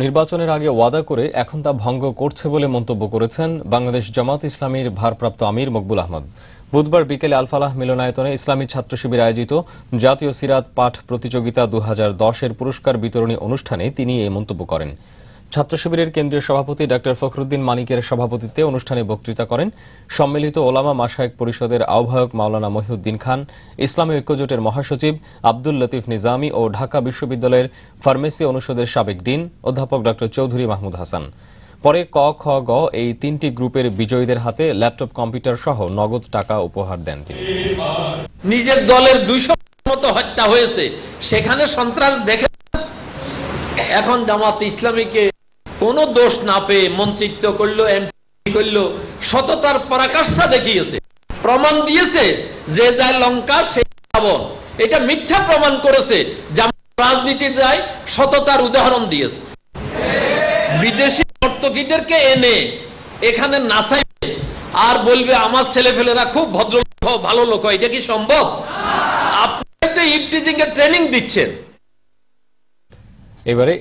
নির্বাচনের আগে ওয়াদা করে এখন তা ভঙ্গ করছে বলে মন্তব্য করেছেন বাংলাদেশ জামাত ইসলামীর ভারপ্রাপ্ত আমির মকবুল আহমদ। বুধবার বিকেলে আলফালাহ মিলনায়তনে ইসলামী ছাত্র শিবির আয়োজিত জাতীয় সিরাত পাঠ প্রতিযোগিতা দু হাজার পুরস্কার বিতরণী অনুষ্ঠানে তিনি এই মন্তব্য করেন। ছাত্র শিবিরের কেন্দ্রীয় সভাপতি ডক্টর ফখরুদ্দিন মানিকের সভাপতিত্বে অনুষ্ঠানে বক্তৃতা করেন সম্মিলিত ওলামা মাসায়েক পরিষদের আহ্বায়ক মাওলানা মহিউদ্দিন খান, ইসলামী ঐক্যজোটের মহাসচিব আব্দুল লতিফ নিজামী ও ঢাকা বিশ্ববিদ্যালয়ের ফার্মেসি অনুষদের সাবেক ডিন অধ্যাপক ডক্টর চৌধুরী মাহমুদ হাসান। পরে ক, খ, গ এই তিনটি গ্রুপের বিজয়ীদের হাতে ল্যাপটপ, কম্পিউটার সহ নগদ টাকা উপহার দেন তিনি। নিজের দলের মতো হত্যা হয়েছে। সেখানে সন্ত্রাস দেখে এখন জামাত ইসলামীকে কোনো দোষ না পেয়ে মন্ত্রিত্ব করল, এমপি করল, সততার পরাকাষ্ঠা দেখিয়েছে। প্রমাণ দিয়েছে যে যায় লঙ্কা সে রাবণ এটা মিথ্যা প্রমাণ করেছে রাজনীতি যায় সততার উদাহরণ দিয়েছে। বিদেশি নর্তকীদেরকে এনে এখানে নাচাইবে আর বলবে, আমার ছেলেফেলেরা খুব ভদ্র ভালো লোক এটা কি সম্ভব? আপনি তো ইফটিজিং এর ট্রেনিং দিচ্ছেন। এবারে